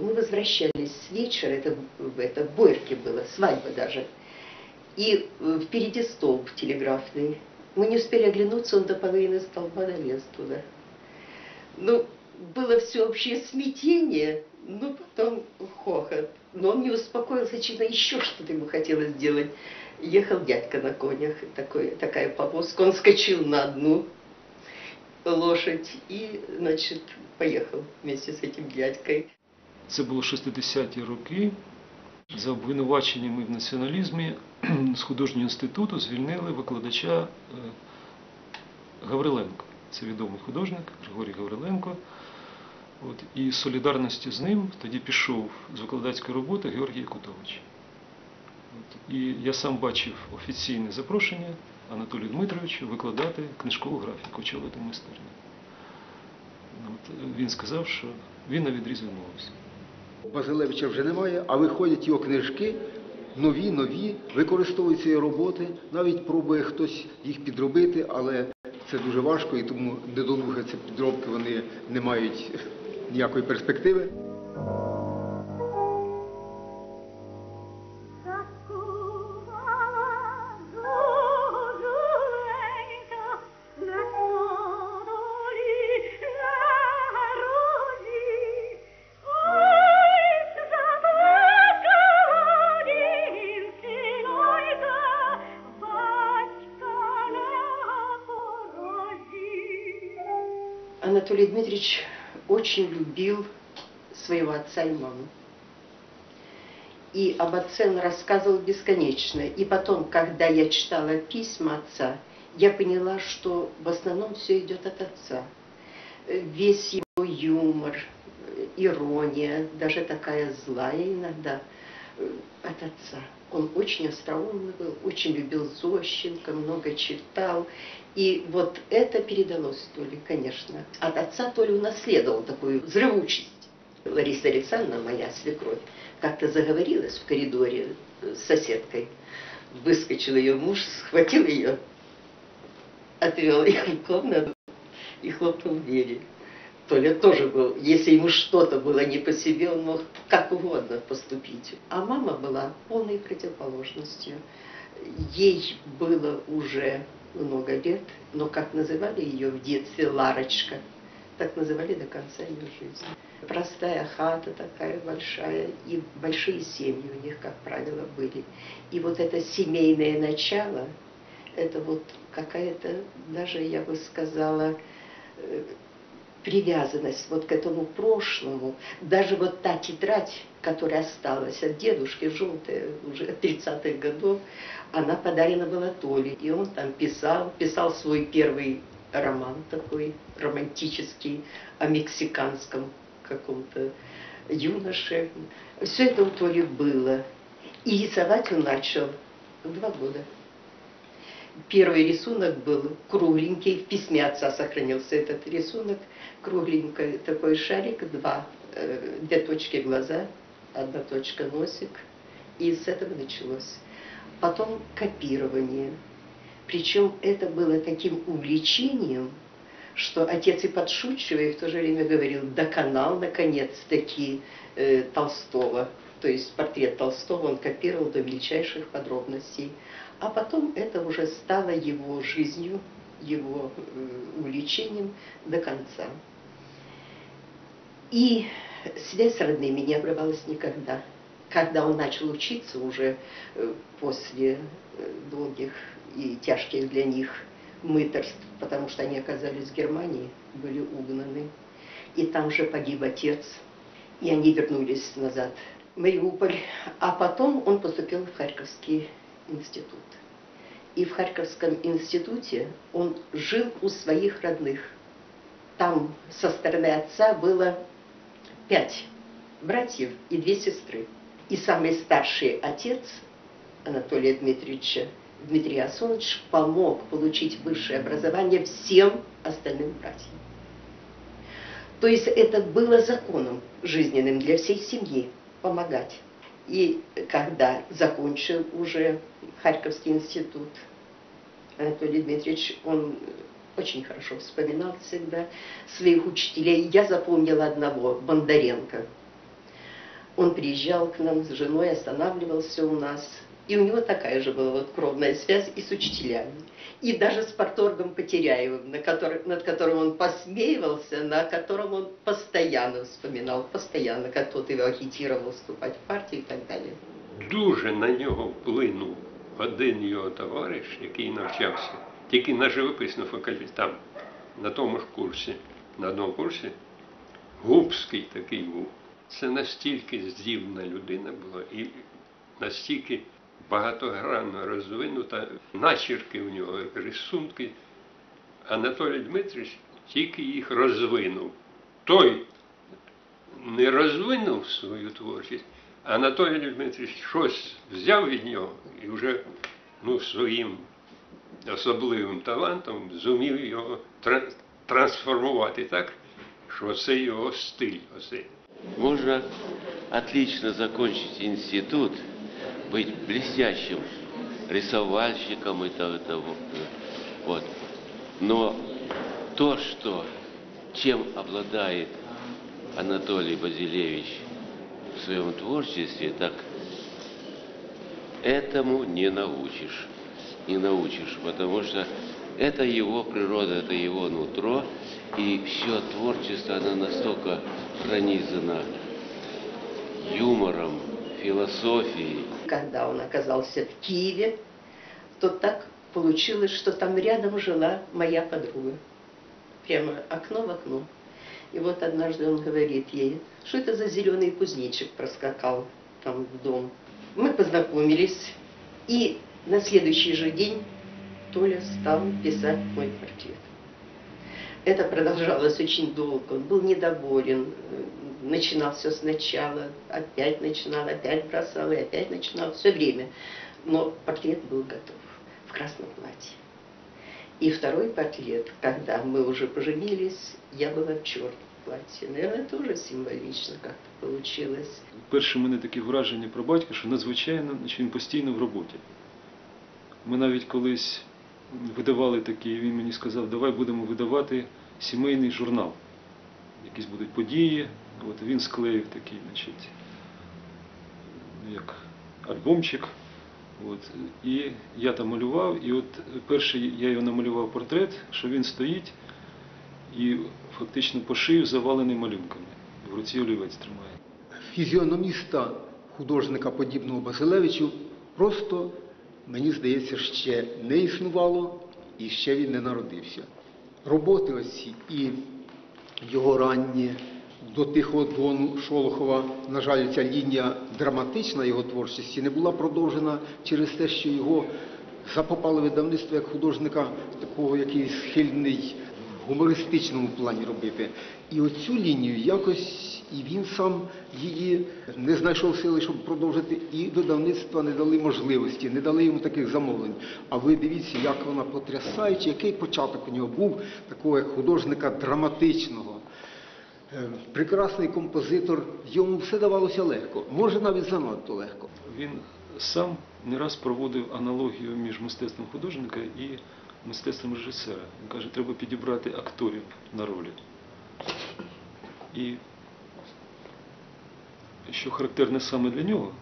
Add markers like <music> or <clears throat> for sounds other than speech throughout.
мы возвращались с вечера, это, это в было, свадьба даже. И э, впереди столб телеграфный. Мы не успели оглянуться, он до половины столба долез туда. Ну, было всеобщее смятение, ну, потом хохот. Но он не успокоился, очевидно, еще что-то ему хотелось сделать. Ехал дядька на конях, такой, такая повозка, он скочил на одну лошадь и, значит, поехал вместе с этим дядькой. Це було 60-ті роки. За обвинуваченнями в націоналізмі <clears throat> з художнього інституту звільнили викладача е, Гавриленко. Це відомий художник Григорій Гавриленко. От, і з солідарністю з ним тоді пішов з викладацької роботи Георгій Якутович. От, і я сам бачив офіційне запрошення Анатолію Дмитровичу викладати книжкову графіку очолити майстерню. От, він сказав, що він на відріз відмовився. Базилевича вже немає, а виходять його книжки, нові, нові, використовуються його роботи, навіть пробує хтось їх підробити, але це дуже важко, і тому недолуги ці підробки вони не мають ніякої перспективи. Любил своего отца и маму. И об отце он рассказывал бесконечно. И потом, когда я читала письма отца, я поняла, что в основном все идет от отца. Весь его юмор, ирония, даже такая злая иногда, э, от отца. Он очень остроумный был, очень любил Зощенко, много читал. И вот это передалось Толе, конечно. От отца Толя унаследовал такую взрывучесть. Лариса Александровна, моя свекровь, как-то заговорилась в коридоре с соседкой. Выскочил ее муж, схватил ее, отвел их в комнату и хлопнул двери. Толя тоже был, если ему что-то было не по себе, он мог как угодно поступить. А мама была полной противоположностью. Ей было уже много лет, но как называли ее в детстве Ларочка, так называли до конца ее жизни. Простая хата такая большая, и большие семьи у них, как правило, были. И вот это семейное начало, это вот какая-то, даже я бы сказала, э, привязанность вот к этому прошлому. Даже вот та тетрадь, которая осталась от дедушки, желтая, уже от 30-х годов, она подарена была Толе. И он там писал, писал свой первый роман такой романтический о мексиканском каком-то юноше. Все это у Толи было. И рисовать он начал в два года. Первый рисунок был кругленький, в письме отца сохранился этот рисунок, кругленький такой шарик, два, э, две точки глаза, одна точка носик, и с этого началось. Потом копирование. Причем это было таким увлечением, что отец и подшучивая, и в то же время говорил, доконал наконец-таки э, Толстого. То есть портрет Толстого он копировал до мельчайших подробностей. А потом это уже стало его жизнью, его э, увлечением до конца. И связь с родными не обрывалась никогда. Когда он начал учиться уже э, после э, долгих и тяжких для них мыторств, потому что они оказались в Германии, были угнаны. И там же погиб отец, и они вернулись назад в Мариуполь. А потом он поступил в Харьковский институт. И в Харьковском институте он жил у своих родных. Там со стороны отца было пять братьев и две сестры. И самый старший отец Анатолия Дмитриевича, Дмитрий Асонович, помог получить высшее образование всем остальным братьям. То есть это было законом жизненным для всей семьи помогать. И когда закончил уже Харьковский институт, Анатолий Дмитриевич, он очень хорошо вспоминал всегда своих учителей. Я запомнила одного, Бондаренко. Он приезжал к нам с женой, останавливался у нас. И у него такая же была вот кровная связь и с учителями. И даже с порторгом Потеряевым, на который- над которым он посмеивался, на котором он постоянно вспоминал, постоянно, как тот его агитировал вступать в партию и так далее. Дуже на нього вплинув один його товариш, який навчався тільки на живописному факультеті, там, на тому ж курсі, на одному курсі, Губський такий був. Це настільки здібна людина була і настільки багатогранно розвинута, начерки у нього, рисунки. Анатолій Дмитрович тільки їх розвинув. Той не розвинув свою творчість, Анатолій Дмитрович щось взяв від нього і вже ну, своїм особливим талантом зумів його тра- трансформувати так, що це його стиль. Оце. Можно отлично закончить институт, быть блестящим рисовальщиком и того, того. Вот. Но то, что, чем обладает Анатолий Базилевич в своем творчестве, так этому не научишь. Не научишь, потому что это его природа, это его нутро, и все творчество, оно настолько пронизано юмором, философией, Когда он оказался в Киеве, то так получилось, что там рядом жила моя подруга. Прямо окно в окно. И вот однажды он говорит ей, что это за зеленый кузнечик проскакал там в дом. Мы познакомились, и на следующий же день Толя стал писать мой портрет. Это продолжалось очень долго. Он был недоволен, э, начинал все сначала, опять начинал, опять бросал и опять начинал, все время. Но портрет был готов в красном платье. И второй портрет, когда мы уже поженились, я была в черном платье. Наверное, тоже символично как-то получилось. Перше в мене таке враження про батька, що надзвичайно, що він постійно в роботі. Ми навіть колись видавали такий, він мені сказав, давай будемо видавати сімейний журнал. Якісь будуть події. От він склеїв такий, значить, ну, як альбомчик. От, і я там малював, і от перший я його намалював портрет, що він стоїть і фактично по шию завалений малюнками. В руці олівець тримає. Фізіономіста художника, подібного Базилевичу, просто, мені здається, ще не існувало і ще він не народився. Роботи оці і його ранні до тихого дзвону Шолохова, на жаль, ця лінія драматична його творчості не була продовжена через те, що його запопали видавництво як художника, такого, який схильний в гумористичному плані робити. І оцю лінію якось і він сам її не знайшов сили, щоб продовжити, і видавництва не дали можливості, не дали йому таких замовлень. А ви дивіться, як вона потрясаюча, який початок у нього був, такого як художника драматичного. Е, Прекрасний композитор, йому все давалося легко, може навіть занадто легко. Він сам не раз проводив аналогію між мистецтвом художника і мистецтвом режисера. Він каже, треба підібрати акторів на ролі. І що характерне саме для нього,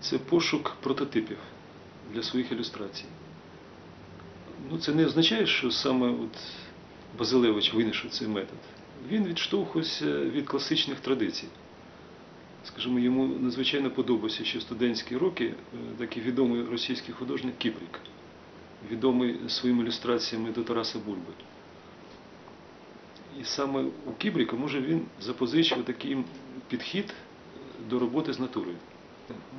це пошук прототипів для своїх ілюстрацій. Ну, це не означає, що саме от Базилевич винайшов цей метод. Він відштовхувався від класичних традицій. Скажімо, йому надзвичайно подобався ще в студентські роки е, такий відомий російський художник Кіпрік, відомий своїми ілюстраціями до Тараса Бульби. І саме у Кібріка, може, він запозичив такий підхід до роботи з натурою.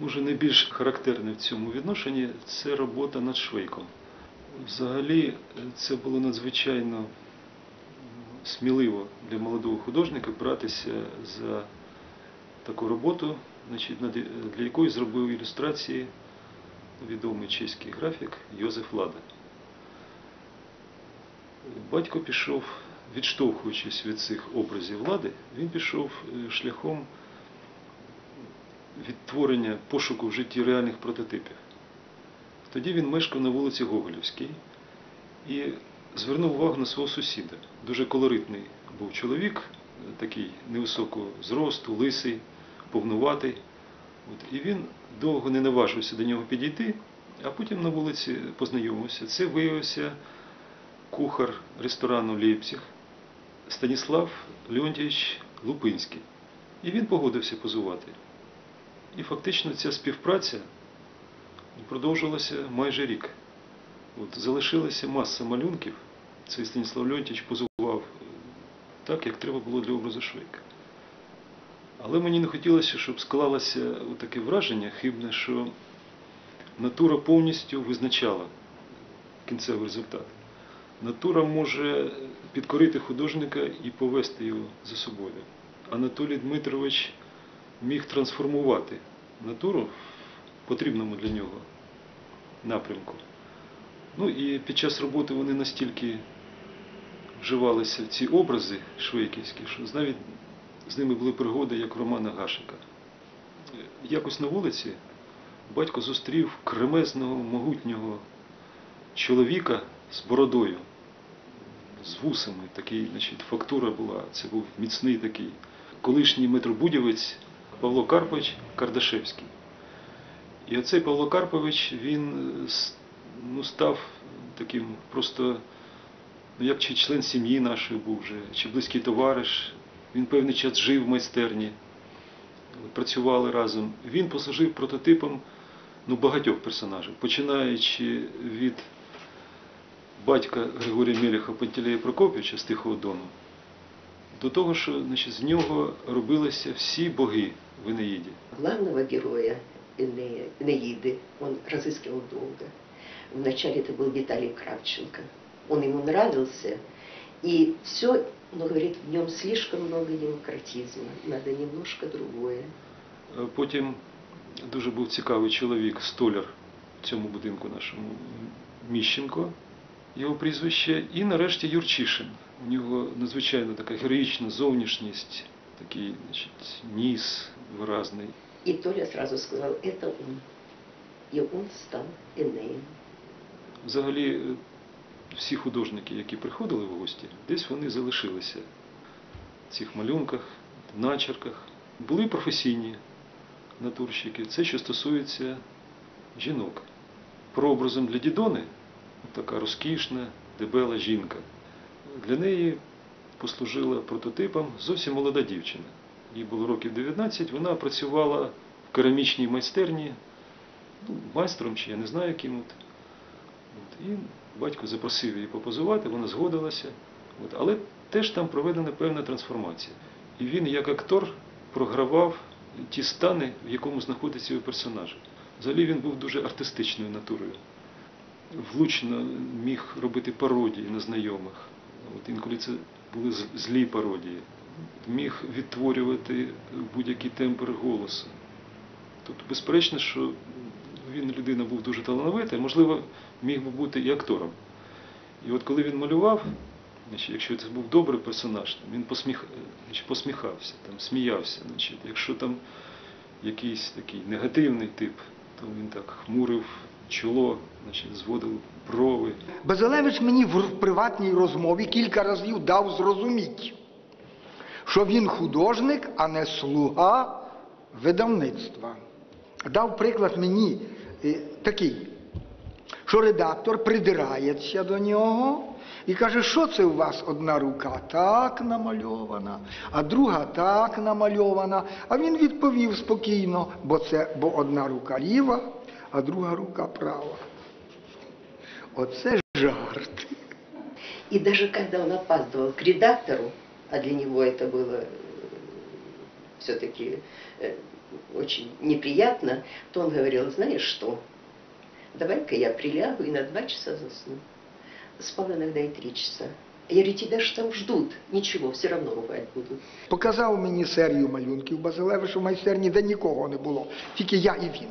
Може, найбільш характерне в цьому відношенні це робота над швейком. Взагалі, е, це було надзвичайно сміливо для молодого художника братися за таку роботу, для якої зробив ілюстрації відомий чеський графік Йозеф Лада. Батько пішов, відштовхуючись від цих образів влади, він пішов е, шляхом відтворення пошуку в житті реальних прототипів. Тоді він мешкав на вулиці Гоголівській і звернув увагу на свого сусіда. Дуже колоритний був чоловік, такий невисокого зросту, лисий, повнуватий. От, і він довго не наважився до нього підійти, а потім на вулиці познайомився. Це виявився кухар ресторану Лейпциг Станіслав Леонтьєвич Лупинський. І він погодився позувати. І фактично ця співпраця продовжилася майже рік. От, залишилася маса малюнків. Цей Станіслав Леонтьєвич позував е, так, як треба було для образу Швейка. Але мені не хотілося, щоб склалося таке враження хибне, що натура повністю визначала кінцевий результат. Натура може підкорити художника і повести його за собою. Анатолій Дмитрович міг трансформувати натуру в потрібному для нього напрямку. Ну і під час роботи вони настільки вживалися в ці образи швейківські, що навіть з ними були пригоди, як Романа Гашика. Якось на вулиці батько зустрів кремезного, могутнього чоловіка з бородою, з вусами. Такий, значить, фактура була. Це був міцний такий колишній метробудівець Павло Карпович Кардашевський. І оцей Павло Карпович, він с- ну, став таким просто, ну як чи член сім'ї нашої був вже, чи близький товариш. Він певний час жив в майстерні, працювали разом. Він послужив прототипом ну, багатьох персонажів, починаючи від батька Григорія Меліха Пантелея Прокопівича з Тихого Дону, до того, що значить, з нього робилися всі боги в Енеїді. Главного героя Эне- Энеиды он разыскивал долго. Вначале это был Виталий Кравченко. Он ему нравился, и все, но говорит, в нем слишком много демократизма, надо немножко другое. Е, Потім дуже був цікавий чоловік, столяр в цьому будинку нашому Міщенко, його прізвище, і нарешті Юрчишин. У нього надзвичайно така героїчна зовнішність, такий значить, ніс виразний. И Толя сразу сказал, это он. И он стал Энеем. Взагалі, е, всі художники, які приходили в гості, десь вони залишилися в цих малюнках, начерках. Були професійні натурщики. Це що стосується жінок. Прообразом для Дідони така розкішна, дебела жінка. Для неї послужила прототипом зовсім молода дівчина. Їй було років 19, вона працювала в керамічній майстерні, ну, майстром чи я не знаю ким. От. І батько запросив її попозувати, вона згодилася. Але теж там проведена певна трансформація. І він, як актор, програвав ті стани, в якому знаходиться його персонаж. Взагалі він був дуже артистичною натурою. Влучно міг робити пародії на знайомих. От інколи це були злі пародії. Міг відтворювати будь-який тембр голосу. Тобто, безперечно, що він людина був дуже талановита, можливо, міг би бути і актором. І от коли він малював, якщо це був добрий персонаж, він посміх, посміхався, там, сміявся. Значить, якщо там якийсь такий негативний тип, то він так хмурив чоло, значить, зводив брови. Базилевич мені в приватній розмові кілька разів дав зрозуміти, що він художник, а не слуга видавництва. Дав приклад мені такий, що редактор придирається до нього і каже, що це у вас одна рука так намальована, а друга так намальована. А він відповів спокійно, бо це бо одна рука ліва, а друга рука права. Оце жарт. И даже когда он опаздывал к редактору, а для него это было все-таки очень неприятно, то он говорил, знаешь что, давай-ка я прилягу и на два часа засну. Спал иногда и три часа. Я говорю, тебя же там ждут. Ничего, все равно ругать будут. Показав мені серію малюнків Базилевича в майстерні, де нікого не було, тільки я і він.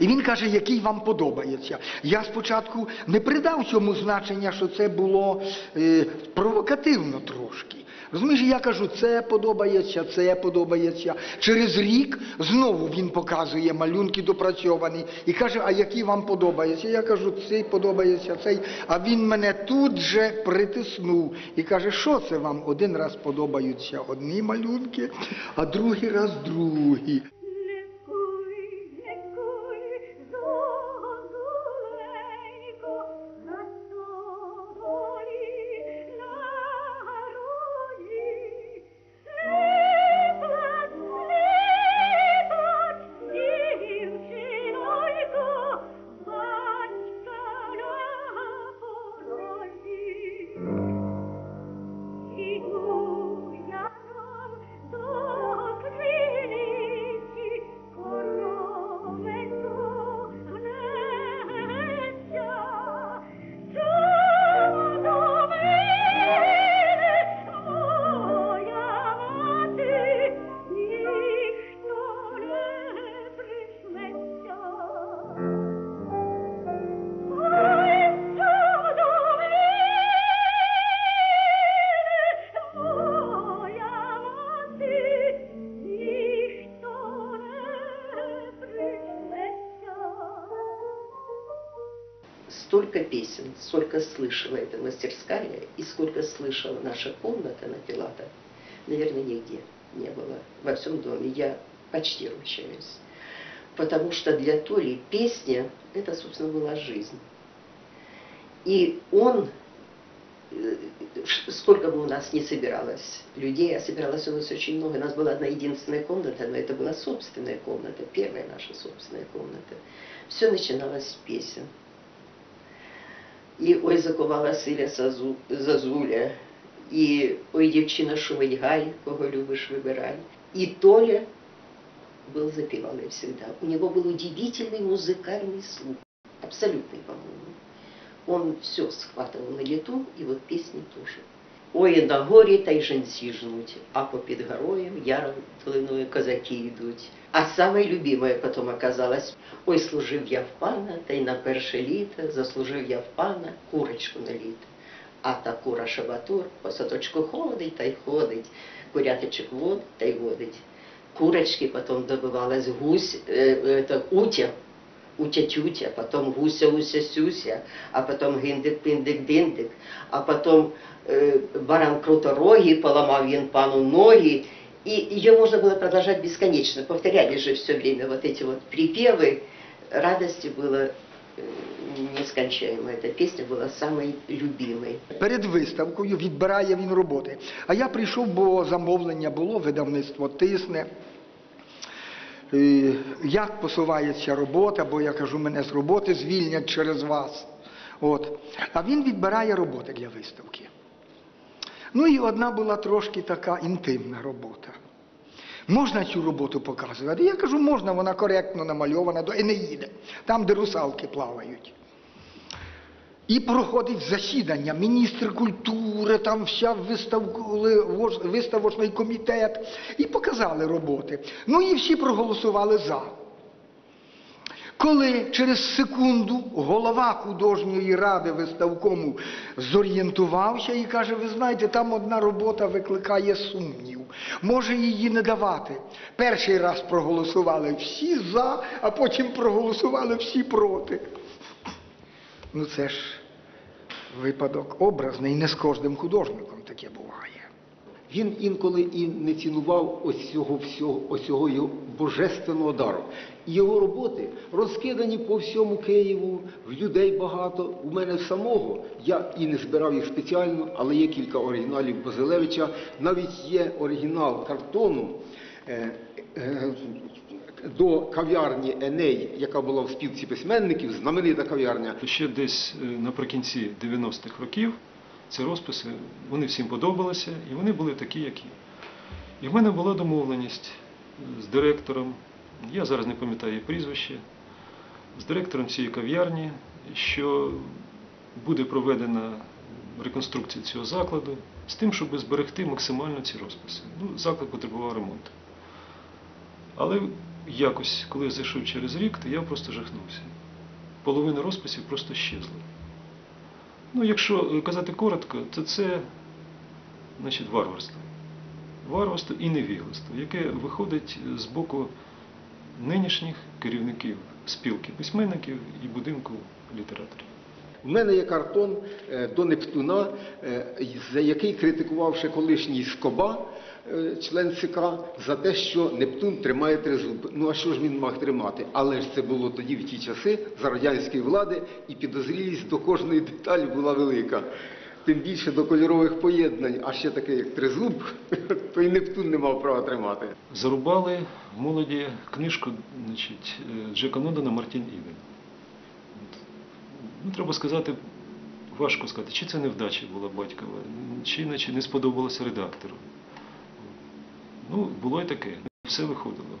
І він каже, який вам подобається. Я спочатку не придав цьому значення, що це було е, провокативно трошки. Розумієш, я кажу, це подобається, це подобається. Через рік знову він показує малюнки допрацьовані і каже, а які вам подобаються? Я кажу, цей подобається, цей. А він мене тут же притиснув і каже, що це вам? Один раз подобаються одні малюнки, а другий раз другі. Столько песен, сколько слышала эта мастерская и сколько слышала наша комната на Пилата, наверное, нигде не было во всем доме. Я почти ручаюсь. Потому что для Толи песня – это, собственно, была жизнь. И он, э, сколько бы у нас не собиралось людей, а собиралось у нас очень много. У нас была одна единственная комната, но это была собственная комната, первая наша собственная комната. Все начиналось с песен. І ой закувала силя сазу- зазуля, і ой дівчина шумить кого любиш, вибирай. І Толя был запевалой всегда. У него был удивительный музыкальный слух, абсолютный, по-моему. Он все схватывал на лету, и вот песни тоже. Ой, на горі та й женці жнуть, а попід горою яром долиною козаки йдуть. А самой любимой потом оказалось, ой, служив я в пана, та й на перше літо заслужив я в пана курочку на літо. А та кура шабатур по садочку ходить та й ходить, курятичок водить та й водить. Курочки потом добывалась гусь, э, это утя, утя-тютя, потом гуся-уся-сюся, а потом гиндик-пиндик-диндик, а потом э, баран крутороги, поломав він пану ноги, и ее можно было продолжать бесконечно. Повторяли же все время вот эти вот припевы. Радости было э, нескончаемо. Эта песня была самой любимой. Перед виставкою відбирає він роботи. А я прийшов, бо замовлення було, видавництво тисне. Е, Як посувається робота, бо я кажу, мене з роботи звільнять через вас. От. А він відбирає роботи для виставки. Ну і одна була трошки така інтимна робота. Можна цю роботу показувати? Я кажу, можна, вона коректно намальована до їде. там, де русалки плавають. І проходить засідання, міністр культури, там вся виставочний комітет. І показали роботи. Ну і всі проголосували за. Коли через секунду голова художньої ради виставкому зорієнтувався і каже, ви знаєте, там одна робота викликає сумнів, може її не давати. Перший раз проголосували всі за, а потім проголосували всі проти. Ну це ж випадок образний, не з кожним художником таке буває. Він інколи і не цінував ось цього всього, ось цього його божественного дару. Його роботи розкидані по всьому Києву, в людей багато. У мене самого, я і не збирав їх спеціально, але є кілька оригіналів Базилевича. Навіть є оригінал картону. е, е, До кав'ярні Еней, яка була в спілці письменників, знаменита кав'ярня. Ще десь е, наприкінці 90-х років ці розписи вони всім подобалися, і вони були такі, які. І в мене була домовленість е, з директором, я зараз не пам'ятаю прізвище, з директором цієї кав'ярні, що буде проведена реконструкція цього закладу з тим, щоб зберегти максимально ці розписи. Ну, заклад потребував ремонту. Але якось, коли я зайшов через рік, то я просто жахнувся. Половина розписів просто щезла. Ну, якщо е, казати коротко, то це значить, варварство. Варварство і невігластво, яке виходить з боку нинішніх керівників спілки письменників і будинку літераторів. У мене є картон е, до Нептуна, е, за який критикував ще колишній Скоба, член ЦК, за те, що Нептун тримає тризуб. Ну а що ж він мав тримати? Але ж це було тоді в ті часи за радянської влади, і підозрілість до кожної деталі була велика. Тим більше до кольорових поєднань, а ще таке, як тризуб, <laughs> то і Нептун не мав права тримати. Зарубали в молоді книжку значить, е, Джека Лондона Мартін Іден. От. Ну, треба сказати, важко сказати, чи це невдача була батькова, чи наче не сподобалося редактору. Ну, було і таке, все виходило.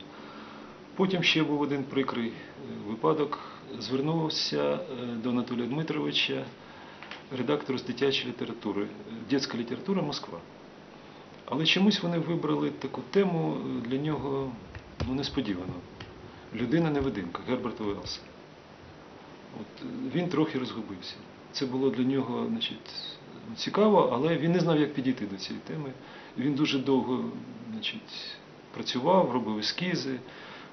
Потім ще був один прикрий е, випадок. Звернувся е, до Анатолія Дмитровича, редактор з дитячої літератури, е, дитяча література Москва. Але чомусь вони вибрали таку тему для нього ну, несподівану. Людина-невидимка Герберта Уелса. От, він трохи розгубився. Це було для нього значить, цікаво, але він не знав, як підійти до цієї теми. Він дуже довго значить, працював, робив ескізи,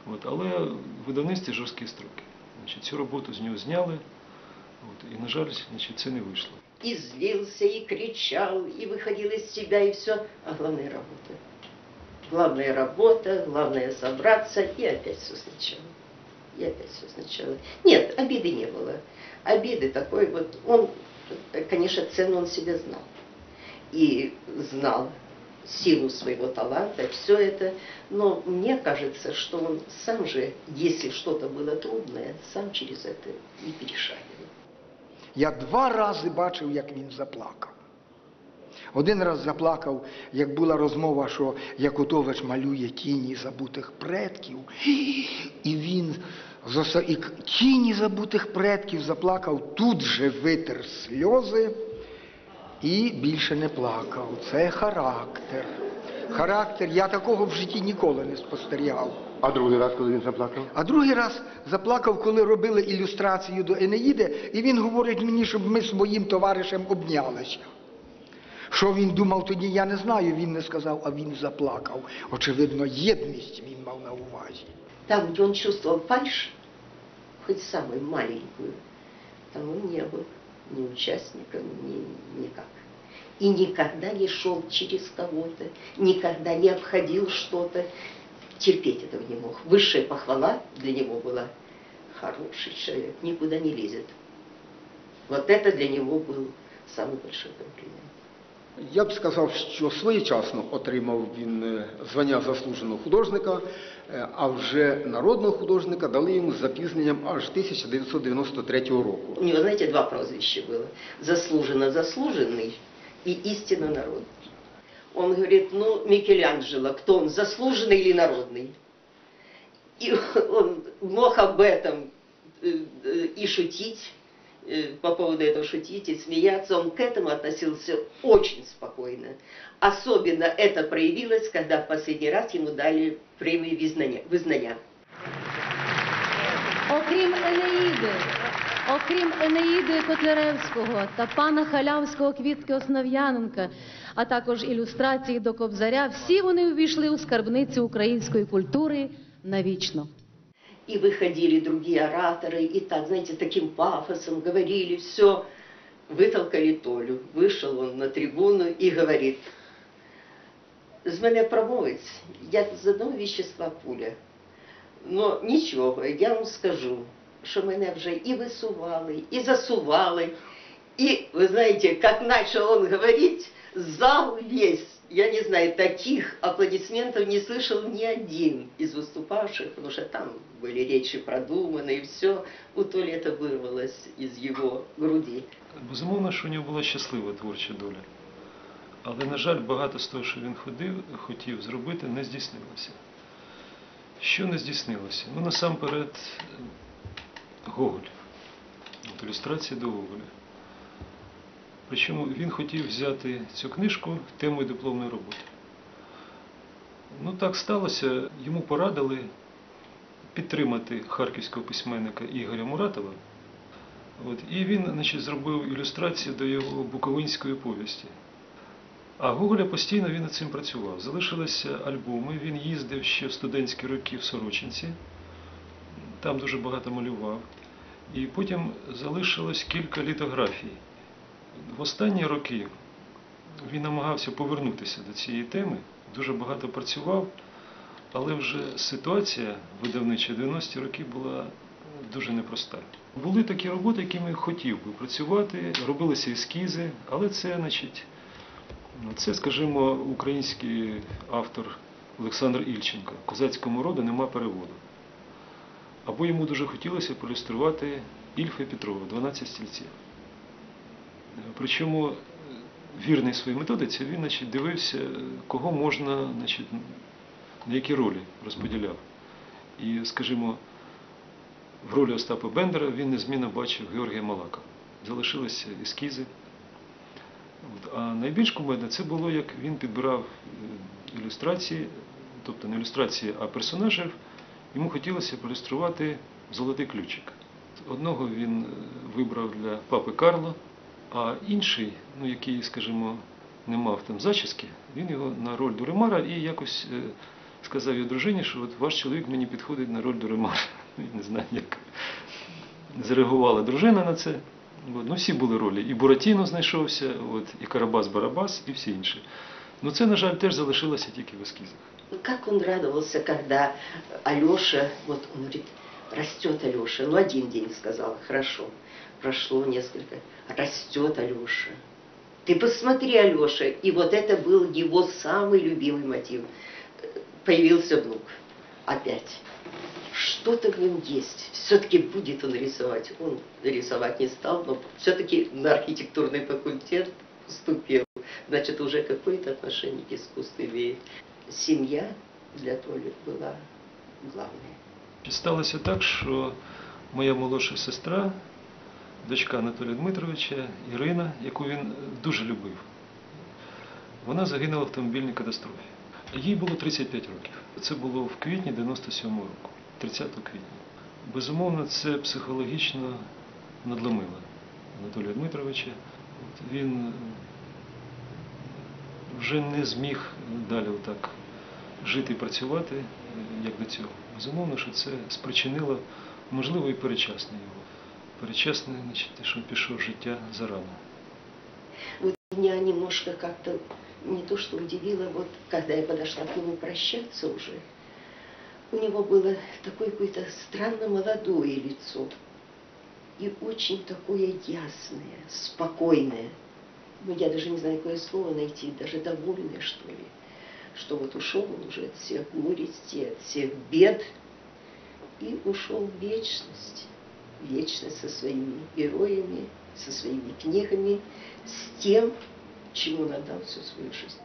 от, але в видавництві жорсткі строки. Значить, цю роботу з нього зняли, от, і, на жаль, значить, це не вийшло. И злился, и кричал, и выходил из себя, и все. А главное работа. Главная работа, главное собраться, и опять все сначала. И опять все сначала. Нет, обиды не было. Обиды такой вот, он, э, конечно, цену он себе знал. И знал силу своего таланта, все это. Но мне кажется, что он сам же, если что-то было трудное, сам через это и перешагивал. Я два рази бачив, як він заплакав. Один раз заплакав, як була розмова, що Якутович малює тіні забутих предків, і він зоса- і тіні забутих предків заплакав, тут же витер сльози і більше не плакав. Це характер. Характер, я такого в житті ніколи не спостерігав. А другий раз, коли він заплакав? А другий раз заплакав, коли робили ілюстрацію до Енеїди, і він говорить мені, щоб ми з моїм товаришем обнялися. Що він думав тоді, я не знаю, він не сказав, а він заплакав. Очевидно, єдність він мав на увазі. Там, где он чувствовал фальшь, хоть самую маленькую, там он не был ни участником, ни никак. И никогда не шел через кого-то, никогда не обходил что-то. Терпеть этого не мог. Высшая похвала для него была хороший человек, никуда не лезет. Вот это для него был самый большой комплимент. Я б сказав, що своєчасно отримав він е, звання заслуженого художника, е, а вже народного художника дали йому з запізненням аж 1993 року. У него, знаете, два прозвища было. Заслуженно заслуженный и истинно народный. Он говорит, ну, Микеланджело, кто он, заслуженный или народный? И <laughs> он мог об этом э, э, и шутить, э, по поводу этого шутить и смеяться. Он к этому относился очень спокойно. Особенно это проявилось, когда в последний раз ему дали премию вызнания. вызнания. Окрім Енеїди, окрім Енеїди Котляревського та пана Халявського Квітки Основ'яненка, а також ілюстрації до Кобзаря, всі вони увійшли у скарбницю української культури навічно. И выходили другие ораторы, и так, знаете, таким пафосом говорили все. Вытолкали Толю. Вышел он на трибуну и говорит, з мене промовець, я з одного вещества пуля. Но нічого, я вам скажу, що мене вже і висували, і засували. И, вы знаете, как начал он говорить, зал весь, я не знаю, таких аплодисментов не слышал ни один из выступавших, потому что там были речи продуманы, и все. У Толи это вырвалось из его груди. Безумовно, що у нього була щаслива творча доля. Але, на жаль, багато з того, що він ходив, хотів зробити, не здійснилося. Що не здійснилося? Ну, насамперед, е, Гоголь. От ілюстрація до Гоголя. Причому він хотів взяти цю книжку темою дипломної роботи. Ну так сталося, йому порадили підтримати харківського письменника Ігоря Муратова. От, і він значить, зробив ілюстрацію до його Буковинської повісті. А Гоголя постійно він над цим працював. Залишилися альбоми, він їздив ще в студентські роки в Сорочинці, там дуже багато малював. І потім залишилось кілька літографій. В останні роки він намагався повернутися до цієї теми, дуже багато працював, але вже ситуація видавнича 90-ті роки була дуже непроста. Були такі роботи, якими хотів би працювати, робилися ескізи, але це, значить, це, скажімо, український автор Олександр Ільченко. Козацькому роду нема переводу. Або йому дуже хотілося проілюструвати Ільфа Петрова, 12 стільців. Причому е, вірний своїй методиці, він значить, дивився, кого можна, значить, на які ролі розподіляв. І, скажімо, в ролі Остапа Бендера він незмінно бачив Георгія Малака. Залишилися ескізи. А найбільш кумедне це було, як він підбирав е, ілюстрації, тобто не ілюстрації, а персонажів. Йому хотілося проілюструвати золотий ключик. Одного він е, вибрав для папи Карло, а інший, ну який, скажімо, не мав там зачіски, він його на роль Дуремара і якось е, сказав його дружині, що от ваш чоловік мені підходить на роль Дуремара. Я <laughs> не знаю, як зареагувала дружина на це. От, Ну, всі були ролі. І Буратіно знайшовся, от, і Карабас-Барабас, і всі інші. Ну це, на жаль, теж залишилося тільки в ескізах. Ну, Как он радовался, когда Алеша, вот он говорит, растет Алеша. Ну, один день сказал, хорошо. Прошло несколько. Растет Алеша. Ты посмотри, Алеша. И вот это был его самый любимый мотив. Появился внук. Опять. Что-то в нем есть. Все-таки будет он рисовать. Он рисовать не стал, но все-таки на архитектурный факультет поступил. Значит, уже какое-то отношение к искусству имеет. Семья для Толи была главной. Сталося так, що моя молодша сестра, дочка Анатолія Дмитровича, Ірина, яку він дуже любив, вона загинула в автомобільній катастрофі. Їй було 35 років. Це було в квітні 97-го року, 30 квітня. Безумовно, це психологічно надломило Анатолія Дмитровича. От Він вже не зміг далі так жити і працювати, е, як до цього. Безумовно, що це спричинило, можливо, і перечасне його. Перечасне, значить, що пішов життя зарано. Вот меня немножко как-то не то что удивило, вот когда я подошла к нему прощаться уже, у него было такое какое-то странно молодое лицо и очень такое ясное, спокойное. Ну, я даже не знаю, какое слово найти, даже довольное, что ли. Что вот ушел он уже от всех горестей, от всех бед и ушел в вечность. Вечность со своими героями, со своими книгами, с тем, чему он отдал всю свою жизнь.